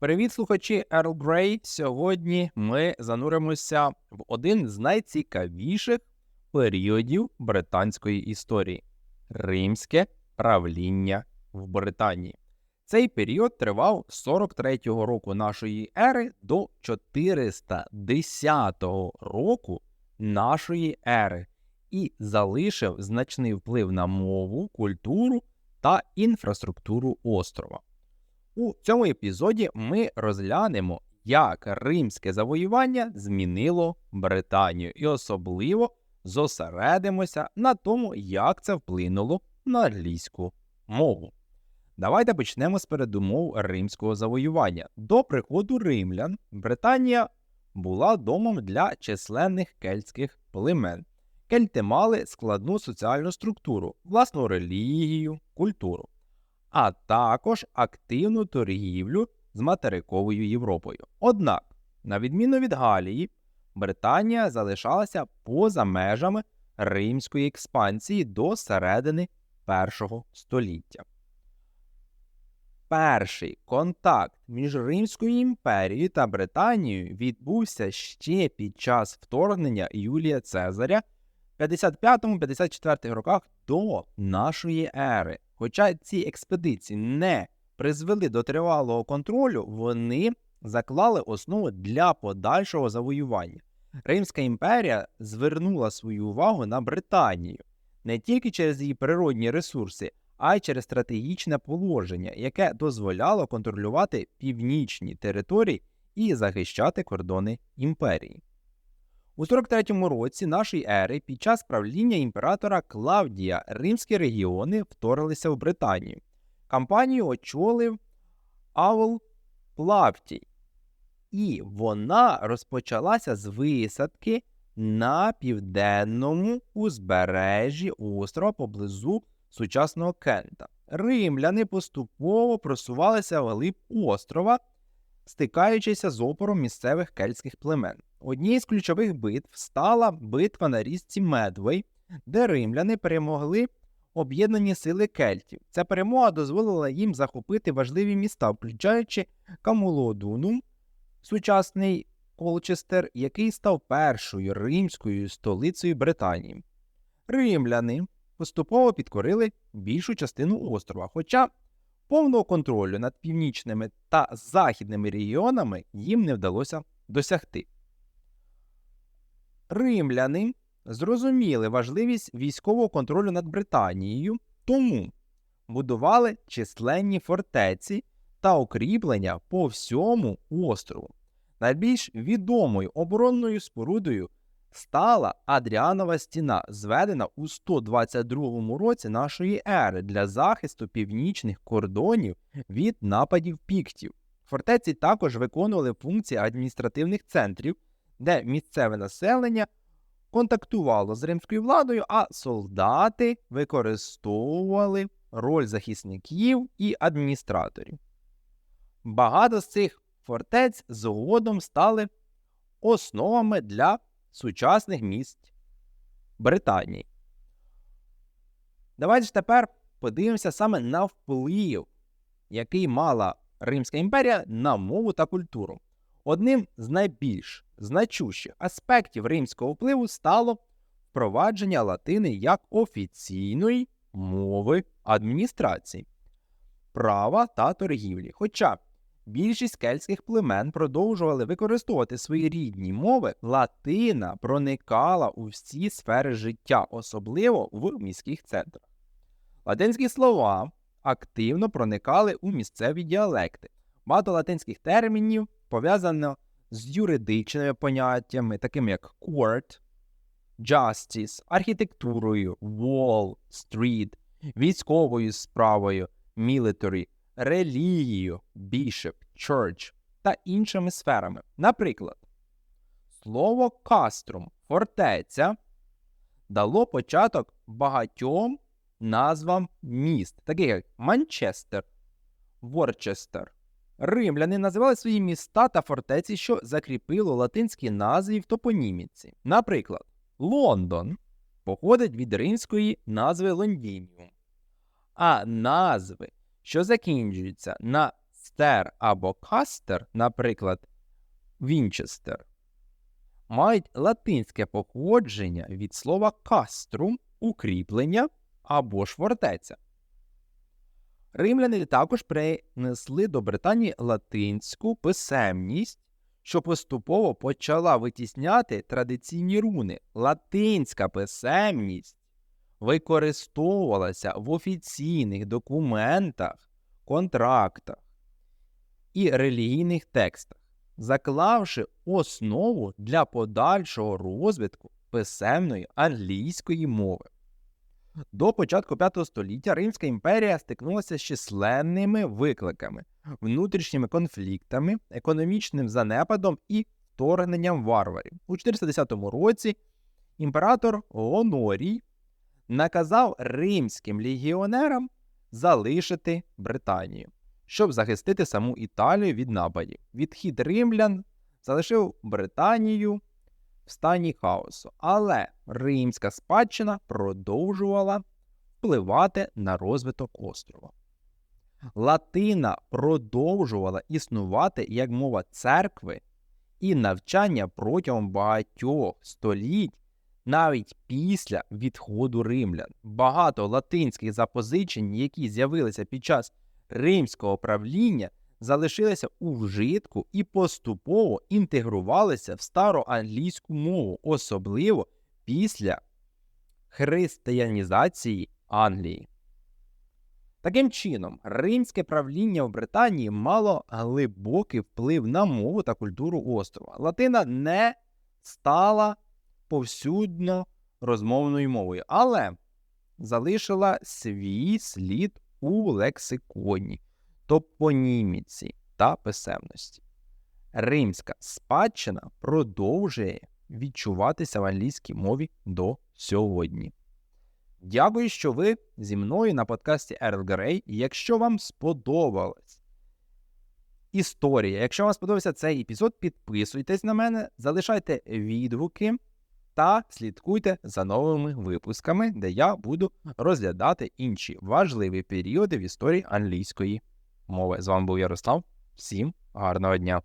Привіт, слухачі Earl Grey. Сьогодні ми зануримося в один з найцікавіших періодів британської історії римське правління в Британії. Цей період тривав з 43-го року нашої ери до 410 року нашої ери і залишив значний вплив на мову, культуру та інфраструктуру острова. У цьому епізоді ми розглянемо, як римське завоювання змінило Британію, і особливо зосередимося на тому, як це вплинуло на англійську мову. Давайте почнемо з передумов римського завоювання. До приходу римлян Британія була домом для численних кельтських племен. Кельти мали складну соціальну структуру, власну релігію, культуру а також активну торгівлю з материковою Європою. Однак, на відміну від Галії, Британія залишалася поза межами римської експансії до середини першого століття. Перший контакт між Римською імперією та Британією відбувся ще під час вторгнення Юлія Цезаря в 55-54 роках до нашої ери. Хоча ці експедиції не призвели до тривалого контролю, вони заклали основу для подальшого завоювання. Римська імперія звернула свою увагу на Британію не тільки через її природні ресурси, а й через стратегічне положення, яке дозволяло контролювати північні території і захищати кордони імперії. У 43-му році нашої ери під час правління імператора Клавдія римські регіони вторилися в Британію. Кампанію очолив Авл Плавтій, і вона розпочалася з висадки на південному узбережжі острова поблизу сучасного Кента. Римляни поступово просувалися вглиб острова, стикаючися з опором місцевих кельтських племен. Однією з ключових битв стала битва на річці Медвей, де римляни перемогли об'єднані сили кельтів. Ця перемога дозволила їм захопити важливі міста, включаючи Камулодунум, сучасний Колчестер, який став першою римською столицею Британії. Римляни поступово підкорили більшу частину острова, хоча повного контролю над північними та західними регіонами їм не вдалося досягти. Римляни зрозуміли важливість військового контролю над Британією, тому будували численні фортеці та укріплення по всьому острову. Найбільш відомою оборонною спорудою стала Адріанова стіна, зведена у 122 році нашої ери для захисту північних кордонів від нападів піктів. Фортеці також виконували функції адміністративних центрів де місцеве населення контактувало з римською владою, а солдати використовували роль захисників і адміністраторів. Багато з цих фортець згодом стали основами для сучасних міст Британії. Давайте ж тепер подивимося саме на вплив, який мала Римська імперія на мову та культуру. Одним з найбільш значущих аспектів римського впливу стало впровадження латини як офіційної мови адміністрації, права та торгівлі. Хоча більшість кельтських племен продовжували використовувати свої рідні мови, латина проникала у всі сфери життя, особливо в міських центрах. Латинські слова активно проникали у місцеві діалекти. Багато латинських термінів пов'язано з юридичними поняттями, такими як court, justice, архітектурою, wall, street, військовою справою, military, релігією, bishop, church та іншими сферами. Наприклад, слово каструм фортеця дало початок багатьом назвам міст, таких як Манчестер, Ворчестер, Римляни називали свої міста та фортеці, що закріпило латинські назви в топоніміці. Наприклад, Лондон походить від римської назви Лондініум, а назви, що закінчуються на стер або кастер, наприклад, Вінчестер, мають латинське походження від слова каструм укріплення або ж фортеця. Римляни також принесли до Британії латинську писемність, що поступово почала витісняти традиційні руни. Латинська писемність використовувалася в офіційних документах, контрактах і релігійних текстах, заклавши основу для подальшого розвитку писемної англійської мови. До початку V століття Римська імперія стикнулася з численними викликами, внутрішніми конфліктами, економічним занепадом і вторгненням варварів. У 410 році імператор Гонорій наказав римським легіонерам залишити Британію, щоб захистити саму Італію від нападів. Відхід римлян залишив Британію в стані хаосу, але римська спадщина продовжувала впливати на розвиток острова. Латина продовжувала існувати як мова церкви і навчання протягом багатьох століть навіть після відходу римлян. Багато латинських запозичень, які з'явилися під час римського правління, залишилися у вжитку і поступово інтегрувалися в староанглійську мову, особливо після християнізації Англії. Таким чином, римське правління в Британії мало глибокий вплив на мову та культуру острова. Латина не стала повсюдно розмовною мовою, але залишила свій слід у лексиконі, топоніміці та писемності. Римська спадщина продовжує відчуватися в англійській мові до сьогодні. Дякую, що ви зі мною на подкасті Ерл Грей. Якщо вам сподобалась історія, якщо вам сподобався цей епізод, підписуйтесь на мене, залишайте відгуки та слідкуйте за новими випусками, де я буду розглядати інші важливі періоди в історії англійської мови. З вами був Ярослав. Всім гарного дня!